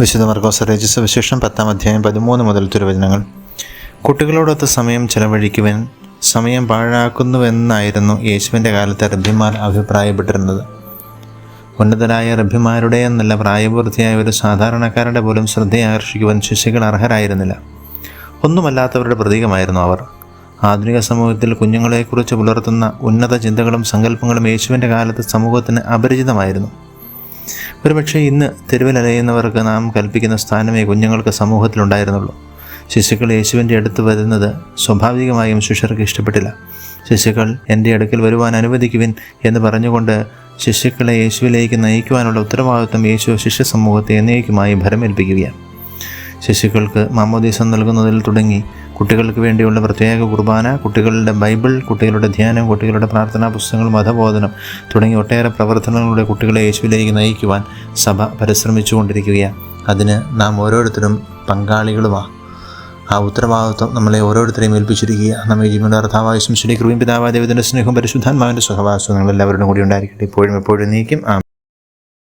വിശുദ്ധ മർഗോസ് രചിച്ച വിശേഷം പത്താം അധ്യായം പതിമൂന്ന് മുതൽ തിരുവചനങ്ങൾ. കുട്ടികളോടൊത്ത് സമയം ചെലവഴിക്കുവാൻ സമയം പാഴാക്കുന്നുവെന്നായിരുന്നു യേശുവിന്റെ കാലത്ത് റബ്ബിമാർ അഭിപ്രായപ്പെട്ടിരുന്നത്. ഉന്നതരായ റബ്ബിമാരുടെ എന്നല്ല പ്രായപൂർത്തിയായ ഒരു സാധാരണക്കാരുടെ പോലും ശ്രദ്ധയെ ആകർഷിക്കുവാൻ ശിശുക്കൾ അർഹരായിരുന്നില്ല. ഒന്നുമല്ലാത്തവരുടെ പ്രതീകമായിരുന്നു അവർ. ആധുനിക സമൂഹത്തിൽ കുഞ്ഞുങ്ങളെക്കുറിച്ച് പുലർത്തുന്ന ഉന്നത ചിന്തകളും സങ്കല്പങ്ങളും യേശുവിന്റെ കാലത്ത് സമൂഹത്തിന് അപരിചിതമായിരുന്നു. ഒരുപക്ഷെ ഇന്ന് തെരുവിലലയുന്നവർക്ക് നാം കൽപ്പിക്കുന്ന സ്ഥാനമേ കുഞ്ഞുങ്ങൾക്ക് സമൂഹത്തിലുണ്ടായിരുന്നുള്ളൂ. ശിശുക്കൾ യേശുവിന്റെ അടുത്ത് വരുന്നത് സ്വാഭാവികമായും ശിഷ്യർക്ക് ഇഷ്ടപ്പെട്ടില്ല. ശിശുക്കൾ എന്റെ അടുക്കൽ വരുവാൻ അനുവദിക്കുവിൻ എന്ന് പറഞ്ഞുകൊണ്ട് ശിശുക്കളെ യേശുവിലേക്ക് നയിക്കുവാനുള്ള ഉത്തരവാദിത്വം യേശു ശിഷ്യ സമൂഹത്തെ എന്നേക്കുമായി ഭരമേൽപ്പിക്കുകയാണ്. ശിശുക്കൾക്ക് മാമോദീസം നൽകുന്നതിൽ തുടങ്ങി. കുട്ടികൾക്ക് വേണ്ടിയുള്ള പ്രത്യേക കുർബാന കുട്ടികളുടെ ബൈബിൾ കുട്ടികളുടെ ധ്യാനം കുട്ടികളുടെ പ്രാർത്ഥനാ പുസ്തകങ്ങൾ മതബോധനം തുടങ്ങി ഒട്ടേറെ പ്രവർത്തനങ്ങളുടെ കുട്ടികളെ യേശുവിലേക്ക് നയിക്കുവാൻ സഭ പരിശ്രമിച്ചുകൊണ്ടിരിക്കുകയാണ്. അതിന് നാം ഓരോരുത്തരും പങ്കാളികളുമാണ് ആ ഉത്തരവാദിത്വം നമ്മളെ ഓരോരുത്തരെയും ഏൽപ്പിച്ചിരിക്കുക നമ്മെ ജീവന്റെ അർത്ഥാവായ ശ്രീ കൃപയും പിതാവായ ദൈവത്തിന്റെ സ്നേഹവും പരിശുദ്ധാത്മാവിന്റെ സഹവാസവും നിങ്ങളെല്ലാവരുടെ കൂടി ഉണ്ടായിരിക്കട്ടെ. ഇപ്പോഴും എപ്പോഴും നീക്കും. ആ